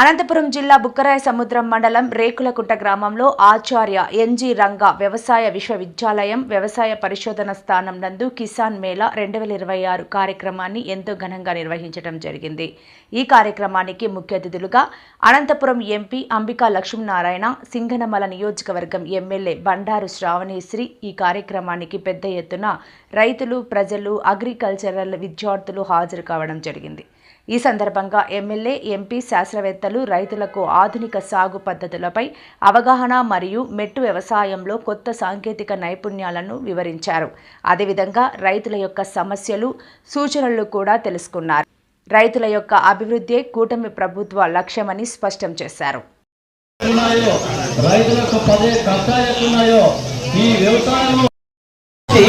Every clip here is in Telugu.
అనంతపురం జిల్లా బుక్కరాయ సముద్రం మండలం రేకులకుంట గ్రామంలో ఆచార్య ఎన్జి రంగా వ్యవసాయ విశ్వవిద్యాలయం వ్యవసాయ పరిశోధన స్థానం నందు కిసాన్ మేళా రెండు వేల ఇరవై ఆరు కార్యక్రమాన్ని ఎంతో ఘనంగా నిర్వహించడం జరిగింది. ఈ కార్యక్రమానికి ముఖ్య అతిథులుగా అనంతపురం ఎంపీ అంబికా లక్ష్మీనారాయణ సింగనమల నియోజకవర్గం ఎమ్మెల్యే బండారు శ్రావణేశ్వరి ఈ కార్యక్రమానికి పెద్ద ఎత్తున రైతులు ప్రజలు అగ్రికల్చరల్ విద్యార్థులు హాజరు కావడం జరిగింది. ఈ సందర్భంగా ఎమ్మెల్యే ఎంపీ శాస్త్రవేత్తలు రైతులకు ఆధునిక సాగు పద్ధతులపై అవగాహన మరియు మెట్టు వ్యవసాయంలో కొత్త సాంకేతిక నైపుణ్యాలను వివరించారు. అదేవిధంగా రైతుల యొక్క సమస్యలు సూచనలు కూడా తెలుసుకున్నారు. రైతుల యొక్క అభివృద్ధే కూటమి ప్రభుత్వ లక్ష్యమని స్పష్టం చేశారు. ఈ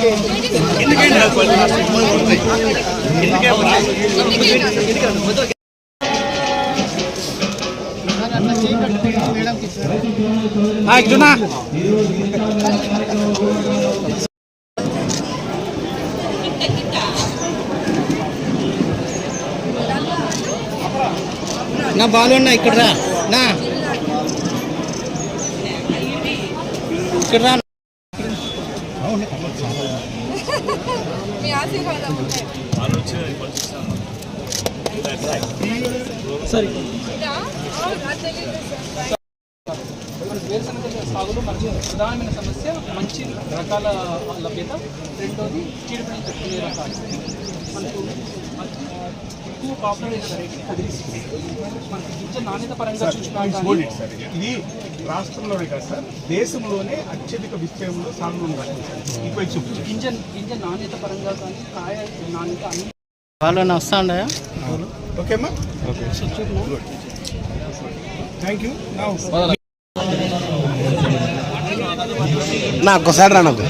వ్యవసాయం నా బాలు ఇక్కడ రా నా. ఇక్కడ రా మీ ఆశీర్వాదం ఉంటే ఇదా? అవును, అది తెలీదు సార్. వేరుశనగ సాగులో మనకి ప్రధానమైన సమస్య మంచి రకాల లభ్యత. రెండోది చీడపడి తట్టుకునే రకాలు. మనకు ఎక్కువ పాపులర్ మనకి గింజ నాణ్యత పరంగా ఇది రాష్ట్రంలోనే కాదు సార్ దేశంలోనే అత్యధిక విస్తీర్ణంలో సాగు ఉన్న రకం సార్. ఈ పై చూపించండి. గింజ గింజ నాణ్యత పరంగా కానీ కాయ నాణ్యత అన్ని అన్న వస్తా ఉండ ఓకేమ్మా థ్యాంక్ యూ నా ఒక్కసారి రా నాకు.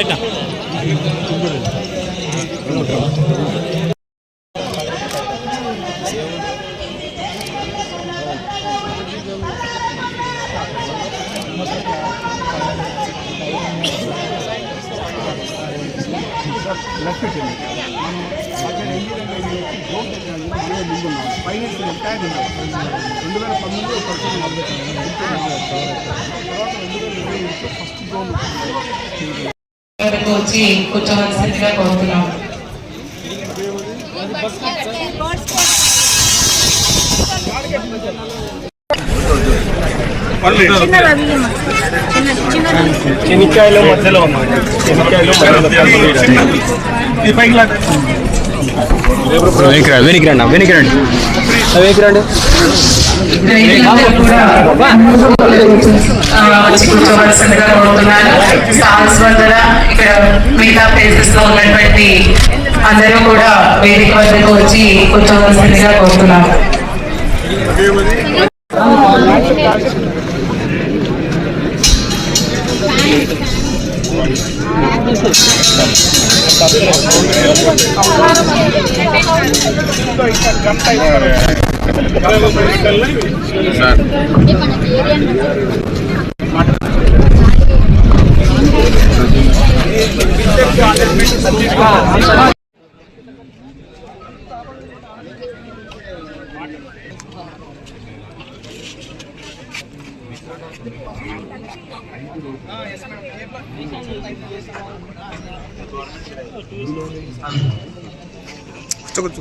లెఫ్ట్ పెట్టండి మనం అక్కడ ఇంజనీరింగ్ జోన్ టెక్నాలజీ మనమే ముందున్నాం ఫైనాన్స్ ఎంటైర్ ఉన్నాం రెండు వేల పంతొమ్మిదిలో పర్సెంట్ తర్వాత రెండు వేల ఇరవై ఎనిమిదిలో ఫస్ట్ జోన్ వరకు వచ్చి కూర్చోవలసిందిగా కోరుతున్నాం చెనిక్కాయలు మధ్యలో చెనిక్కాయలు వెనక్కి రండి వెనక్కి రండి వెనక్కి రండి. కూర్చోవలసిందిగా కోరుతున్నాను ఇక్కడ మిగతా ప్లేసెస్లో ఉన్నటువంటి అందరూ కూడా వేదిక వద్దకు వచ్చి కూర్చోవలసిందిగా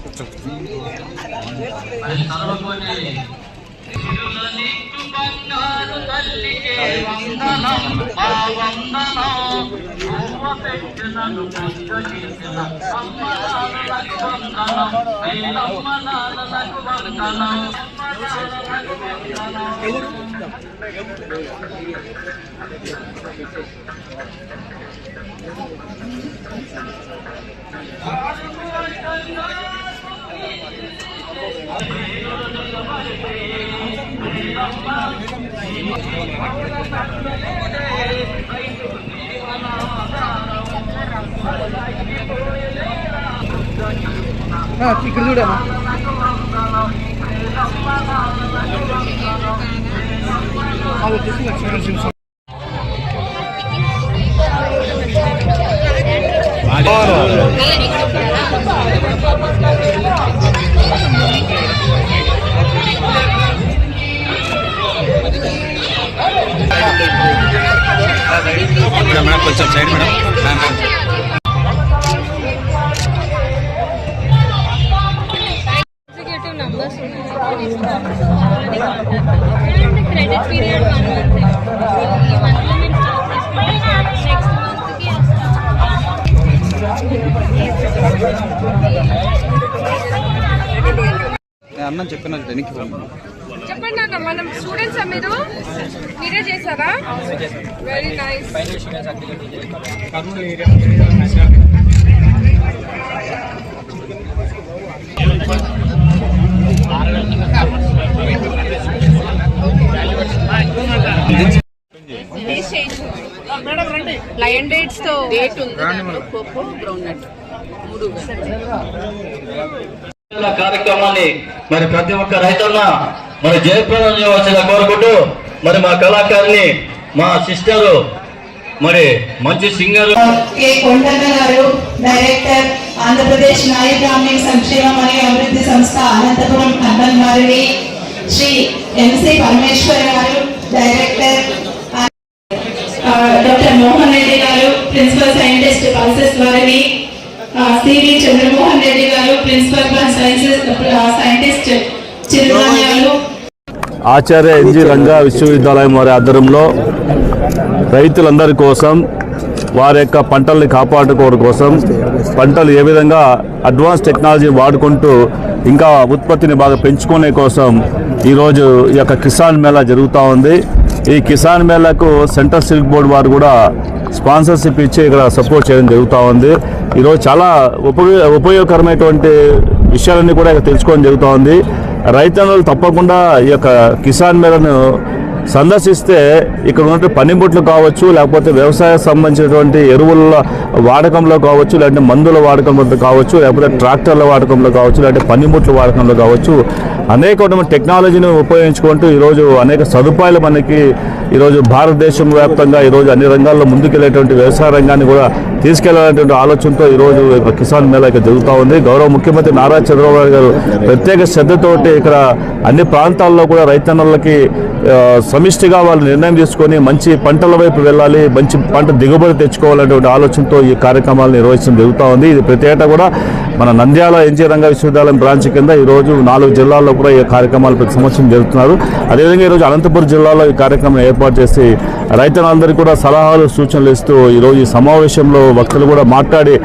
కోరుతున్నాం బంగారు తల్లికే వందనం మా వందనం ఇక్కడ చూడమ్మా. కొంచెం మేడం కొంచెం side madam. Credit period one month ఈ మంత్లో నెక్స్ట్ మంత్కి అన్నం చెప్పిన వెనక్కి చెప్పండి అన్న మనం స్టూడెంట్స్ మీరు? మీరే చేశారా? వెరీ నైస్ లయన్ డేట్స్తో డేట్ ఉంది పప్పు గ్రౌండ్ నట్ మూడు. కార్యక్రమాన్ని మరి ప్రతి ఒక్క రైతన్న మరి జయప్రదం చేయవలసిన కోరుకుంటూ మరి మా కళాకారిని మా సిస్టరు మరి మంచి సింగర్. కె కొండన్న గారు డైరెక్టర్ ఆంధ్రప్రదేశ్ నాయ గ్రామీణ సంక్షేమ మరియు అభివృద్ధి సంస్థ అనంతపురం అర్బన్ వారిని Shri MC Parameshwar garu director doctor Mohan Reddy garu principal scientist pulses వారిని CV Chandramohan Reddy garu principal sciences scientist గారు ఆచార్య ఎన్జి రంగా విశ్వవిద్యాలయం వారి ఆధ్వర్యంలో రైతులందరి కోసం వారి యొక్క పంటల్ని కాపాడుకోవడం కోసం పంటలు ఏ విధంగా అడ్వాన్స్ టెక్నాలజీ వాడుకుంటూ ఇంకా ఉత్పత్తిని బాగా పెంచుకునే కోసం ఈరోజు ఈ యొక్క కిసాన్ మేళా జరుగుతూ ఉంది. ఈ కిసాన్ మేళాకు సెంట్రల్ సిల్క్ బోర్డు వారు కూడా స్పాన్సర్షిప్ ఇచ్చి ఇక్కడ సపోర్ట్ చేయడం జరుగుతూ ఉంది. ఈరోజు చాలా ఉపయోగ ఉపయోగకరమైనటువంటి విషయాలన్నీ కూడా ఇక్కడ తెలుసుకోవడం జరుగుతూ ఉంది. రైతన్నలు తప్పకుండా ఈ యొక్క కిసాన్ మేళను సందర్శిస్తే ఇక్కడ ఉన్నటువంటి పనిముట్లు కావచ్చు లేకపోతే వ్యవసాయ సంబంధించినటువంటి ఎరువుల వాడకంలో కావచ్చు లేదంటే మందుల వాడకంలో కావచ్చు లేకపోతే ట్రాక్టర్ల వాడకంలో కావచ్చు లేదంటే పనిముట్ల వాడకంలో కావచ్చు అనేక టెక్నాలజీని ఉపయోగించుకుంటూ ఈరోజు అనేక సదుపాయాలు మనకి ఈరోజు భారతదేశం వ్యాప్తంగా ఈరోజు అన్ని రంగాల్లో ముందుకెళ్ళేటువంటి వ్యవసాయ రంగాన్ని కూడా తీసుకెళ్ళాలనేటువంటి ఆలోచనతో ఈరోజు కిసాన్ మేళా ఇక్కడ జరుగుతూ ఉంది. గౌరవ ముఖ్యమంత్రి నారా చంద్రబాబు గారు ప్రత్యేక శ్రద్ధతోటి ఇక్కడ అన్ని ప్రాంతాల్లో కూడా రైతన్నలకి సమిష్టిగా వాళ్ళు నిర్ణయం తీసుకొని మంచి పంటల వైపు వెళ్ళాలి మంచి పంట దిగుబడి తెచ్చుకోవాలనేటువంటి ఆలోచనతో ఈ కార్యక్రమాలు నిర్వహించడం జరుగుతూ ఉంది. ఇది ప్రతి ఏటా కూడా మన నంద్యాల ఎన్జీ రంగ విశ్వవిద్యాలయం బ్రాంచ్ కింద ఈరోజు నాలుగు జిల్లాల్లో కూడా ఈ కార్యక్రమాలు ప్రతి సంవత్సరం జరుగుతున్నారు. అదేవిధంగా ఈరోజు అనంతపురం జిల్లాలో ఈ కార్యక్రమం ఏర్పాటు చేసి రైతులందరికీ కూడా సలహాలు సూచనలు ఇస్తూ ఈరోజు ఈ సమావేశంలో వక్తలు కూడా మాట్లాడి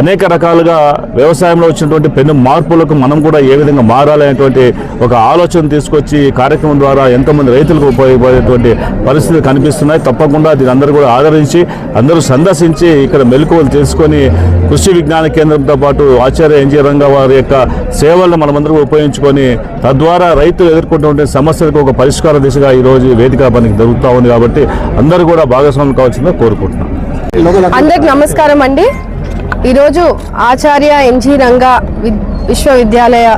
అనేక రకాలుగా వ్యవసాయంలో వచ్చినటువంటి పెను మార్పులకు మనం కూడా ఏ విధంగా మారాలి అనేటువంటి ఒక ఆలోచన తీసుకొచ్చి ఈ కార్యక్రమం ద్వారా ఎంతోమంది రైతులకు ఉపయోగపడేటువంటి పరిస్థితులు కనిపిస్తున్నాయి. తప్పకుండా దీని అందరూ కూడా ఆదరించి అందరూ సందర్శించి ఇక్కడ మెలకువలు తెలుసుకొని కృషి విజ్ఞాన కేంద్రంతో పాటు ఆచార్య ఎన్జీ రంగ వారి యొక్క సేవలను మనమందరం ఉపయోగించుకొని తద్వారా రైతులు ఎదుర్కొంటున్న సమస్యలకు ఒక పరిష్కార దిశగా ఈరోజు వేదిక పనికి జరుగుతూ ఉంది కాబట్టి అందరూ కూడా భాగస్వామ్యం కావాల్సిందో కోరుకుంటున్నాం. అందరికి నమస్కారం అండి. ఈరోజు ఆచార్య ఎన్జి రంగా వి- విశ్వవిద్యాలయ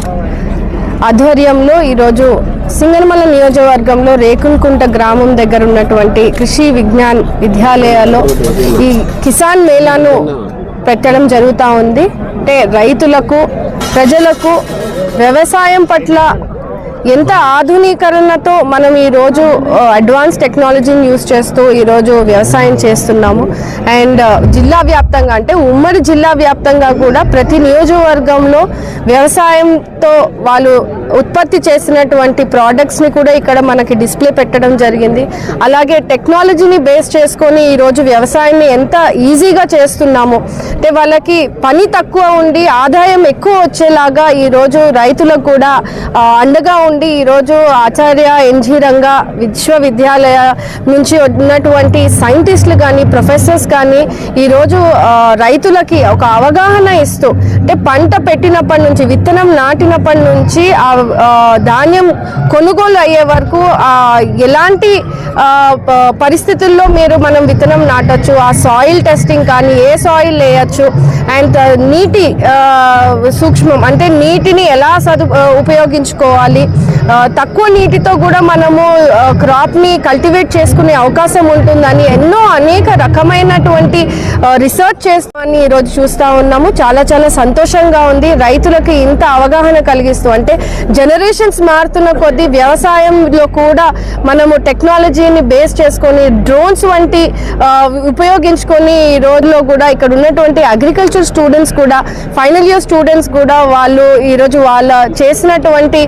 ఆధ్వర్యంలో ఈరోజు సింగనమల నియోజకవర్గంలో రేకున్కుంట గ్రామం దగ్గర ఉన్నటువంటి కృషి విజ్ఞాన్ విద్యాలయాల్లో ఈ కిసాన్ మేళాను పెట్టడం జరుగుతూ ఉంది. అంటే రైతులకు ప్రజలకు వ్యవసాయం పట్ల ఎంత ఆధునీకరణతో మనం ఈరోజు అడ్వాన్స్ టెక్నాలజీని యూస్ చేస్తూ ఈరోజు వ్యవసాయం చేస్తున్నాము. అండ్ జిల్లా వ్యాప్తంగా అంటే ఉమ్మడి జిల్లా వ్యాప్తంగా కూడా ప్రతి నియోజకవర్గంలో వ్యవసాయంతో వాళ్ళు ఉత్పత్తి చేసినటువంటి ప్రోడక్ట్స్ని కూడా ఇక్కడ మనకి డిస్ప్లే పెట్టడం జరిగింది. అలాగే టెక్నాలజీని బేస్ చేసుకొని ఈరోజు వ్యవసాయాన్ని ఎంత ఈజీగా చేస్తున్నాము అంటే వాళ్ళకి పని తక్కువ ఉండి ఆదాయం ఎక్కువ వచ్చేలాగా ఈరోజు రైతులకు కూడా అండగా ఉండి ఈరోజు ఆచార్య ఎన్జీ రంగా విశ్వవిద్యాలయ నుంచి ఉన్నటువంటి సైంటిస్టులు కానీ ప్రొఫెసర్స్ కానీ ఈరోజు రైతులకి ఒక అవగాహన ఇస్తూ అంటే పంట పెట్టినప్పటి నుంచి విత్తనం నాటినప్పటి నుంచి ఆ, ధాన్యం కొనుగోలు అయ్యే వరకు ఎలాంటి పరిస్థితుల్లో మీరు మనం విత్తనం నాటచ్చు ఆ సాయిల్ టెస్టింగ్ కానీ ఏ సాయిల్ వేయచ్చు అండ్ నీటి సూక్ష్మం అంటే నీటిని ఎలా సదు ఉపయోగించుకోవాలి తక్కువ నీటితో కూడా మనము క్రాప్ని కల్టివేట్ చేసుకునే అవకాశం ఉంటుందని ఎన్నో అనేక రకమైనటువంటి రీసెర్చ్ చేస్తామని ఈరోజు చూస్తూ ఉన్నాము. చాలా చాలా సంతోషంగా ఉంది. రైతులకు ఇంత అవగాహన కలిగిస్తూ అంటే జనరేషన్స్ మారుతున్న కొద్దీ వ్యవసాయంలో కూడా మనము టెక్నాలజీని బేస్ చేసుకొని డ్రోన్స్ వంటి ఉపయోగించుకొని ఈ రోజులో కూడా ఇక్కడ ఉన్నటువంటి అగ్రికల్చర్ స్టూడెంట్స్ కూడా ఫైనల్ ఇయర్ స్టూడెంట్స్ కూడా వాళ్ళు ఈరోజు వాళ్ళ చేసినటువంటి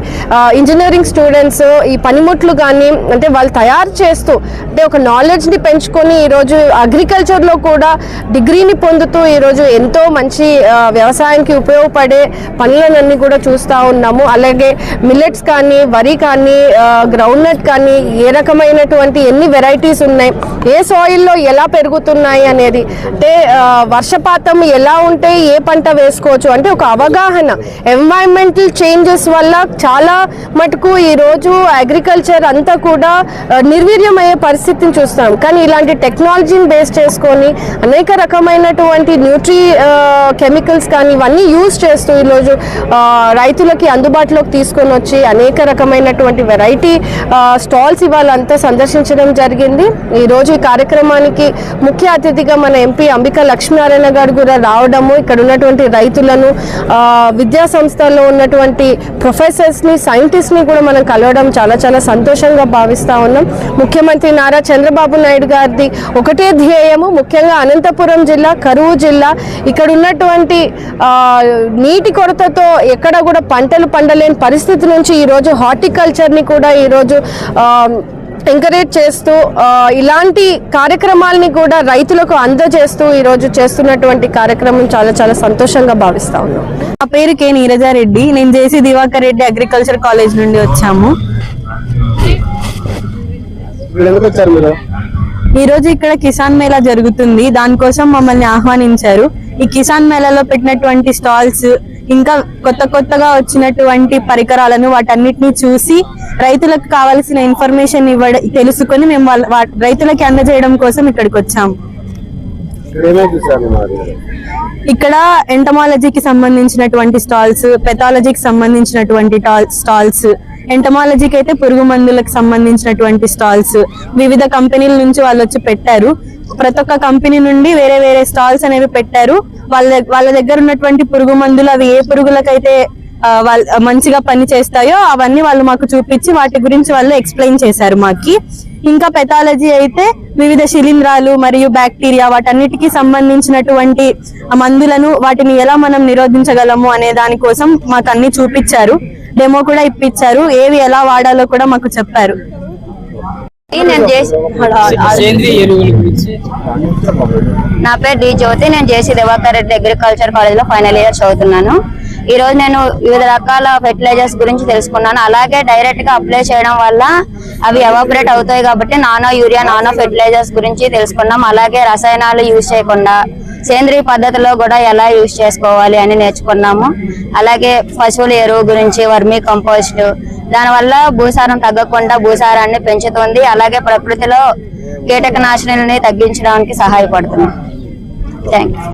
ఇంజనీరింగ్ స్టూడెంట్స్ ఈ పనిముట్లు కానీ అంటే వాళ్ళు తయారు చేస్తూ అంటే ఒక నాలెడ్జ్ని పెంచుకొని ఈరోజు అగ్రికల్చర్లో కూడా డిగ్రీని పొందుతూ ఈరోజు ఎంతో మంచి వ్యవసాయానికి ఉపయోగపడే పనులన్నీ కూడా చూస్తూ ఉన్నాము. అలాగే మిల్లెట్స్ కానీ వరి కానీ గ్రౌండ్ నట్ కానీ ఏ రకమైనటువంటి ఎన్ని వెరైటీస్ ఉన్నాయి ఏ సాయిల్లో ఎలా పెరుగుతున్నాయి అనేది అంటే వర్షపాతం ఎలా ఉంటే ఏ పంట వేసుకోవచ్చు అంటే ఒక అవగాహన. ఎన్వైరన్మెంటల్ చేంజెస్ వల్ల చాలా మటుకు ఈరోజు అగ్రికల్చర్ అంతా కూడా నిర్వీర్యమయ్యే పరిస్థితిని చూస్తాం కానీ ఇలాంటి టెక్నాలజీని బేస్ చేసుకొని అనేక రకమైనటువంటి న్యూట్రీ కెమికల్స్ కానీ ఇవన్నీ యూజ్ చేస్తూ ఈరోజు రైతులకి అందుబాటులోకి తీసుకొని వచ్చి అనేక రకమైనటువంటి వెరైటీ స్టాల్స్ ఇవాళంతా సందర్శించడం జరిగింది. ఈరోజు ఈ కార్యక్రమానికి ముఖ్య అతిథిగా మన ఎంపీ అంబికా లక్ష్మీనారాయణ గారు కూడా రావడము ఇక్కడ ఉన్నటువంటి రైతులను విద్యా సంస్థల్లో ఉన్నటువంటి ప్రొఫెసర్స్ని సైంటిస్ట్ని కూడా మనం కలవడం చాలా చాలా సంతోషంగా భావిస్తూ ఉన్నాం. ముఖ్యమంత్రి నారా చంద్రబాబు నాయుడు గారిది ఒకటే ధ్యేయము ముఖ్యంగా అనంతపురం జిల్లా కరువు జిల్లా. ఇక్కడ ఉన్నటువంటి నీటి కొరతతో ఎక్కడ కూడా పంటలు పండలేని పరిస్థితి నుంచి ఈరోజు హార్టికల్చర్ని కూడా ఈరోజు ఎంకరేజ్ చేస్తూ ఇలాంటి కార్యక్రమాలని కూడా రైతులకు అందజేస్తూ ఈరోజు చేస్తున్నటువంటి కార్యక్రమం చాలా చాలా సంతోషంగా భావిస్తా ఉన్నాం. నా పేరు కే నీరజారెడ్డి. నేను JC Diwakar Reddy agriculture college నుండి వచ్చాము. ఇక్కడ ఎందుకు వచ్చారు మీరు? ఈ రోజు ఇక్కడ కిసాన్ మేళా జరుగుతుంది. దానికోసం మమ్మల్ని ఆహ్వానించారు. ఈ కిసాన్ మేళాలో పెట్టినటువంటి స్టాల్స్ ఇంకా కొత్త కొత్తగా వచ్చినటువంటి పరికరాలను వాటన్నిటిని చూసి రైతులకు కావాల్సిన ఇన్ఫర్మేషన్ ఇవ్వడం తెలుసుకొని మేము వాళ్ళ రైతులకి అందజేయడం కోసం ఇక్కడికి వచ్చాము ఇక్కడ ఎంటమాలజీకి సంబంధించినటువంటి స్టాల్స్ పెథాలజీకి సంబంధించినటువంటి టాల్- స్టాల్స్ ఎంటమాలజీకి అయితే పురుగు మందులకు సంబంధించినటువంటి స్టాల్స్ వివిధ కంపెనీల నుంచి వాళ్ళు వచ్చి పెట్టారు. ప్రతి ఒక్క కంపెనీ నుండి వేరే వేరే స్టాల్స్ అనేవి పెట్టారు. వాళ్ళ వాళ్ళ దగ్గర ఉన్నటువంటి పురుగు మందులు అవి ఏ పురుగులకైతే వాళ్ళ మంచిగా పని చేస్తాయో అవన్నీ వాళ్ళు మాకు చూపించి వాటి గురించి వాళ్ళు ఎక్స్ప్లెయిన్ చేశారు మాకి. ఇంకా పెథాలజీ అయితే వివిధ శిలీంధ్రాలు మరియు బ్యాక్టీరియా వాటన్నిటికి సంబంధించినటువంటి మందులను వాటిని ఎలా మనం నిరోధించగలము అనే దానికోసం మాకు అన్ని చూపించారు. డెమో కూడా ఇప్పించారు. ఏవి ఎలా వాడాలో కూడా మాకు చెప్పారు. నేను చేసి సేంద్రియ ఎరువుల గురించి. నా పేరు డి జ్యోతి. నేను జేసీ దివాకర్ రెడ్డి అగ్రికల్చర్ కాలేజ్లో ఫైనల్ ఇయర్ చదువుతున్నాను. ఈ రోజు నేను వివిధ రకాల ఫెర్టిలైజర్స్ గురించి తెలుసుకున్నాను. అలాగే డైరెక్ట్గా అప్లై చేయడం వల్ల అవి ఎవాపరేట్ అవుతాయి కాబట్టి నానో యూరియా నానో ఫెర్టిలైజర్స్ గురించి తెలుసుకున్నాం. అలాగే రసాయనాలు యూజ్ చేయకుండా సేంద్రియ పద్ధతిలో కూడా ఎలా యూజ్ చేసుకోవాలి అని నేర్చుకున్నాము. అలాగే పశువుల ఎరువు గురించి వర్మీ కంపోస్ట్ దానివల్ల భూసారం తగ్గకుండా భూసారాన్ని పెంచుతుంది. అలాగే ప్రకృతిలో కీటకనాశనాలని తగ్గించడానికి సహాయపడుతుంది. థ్యాంక్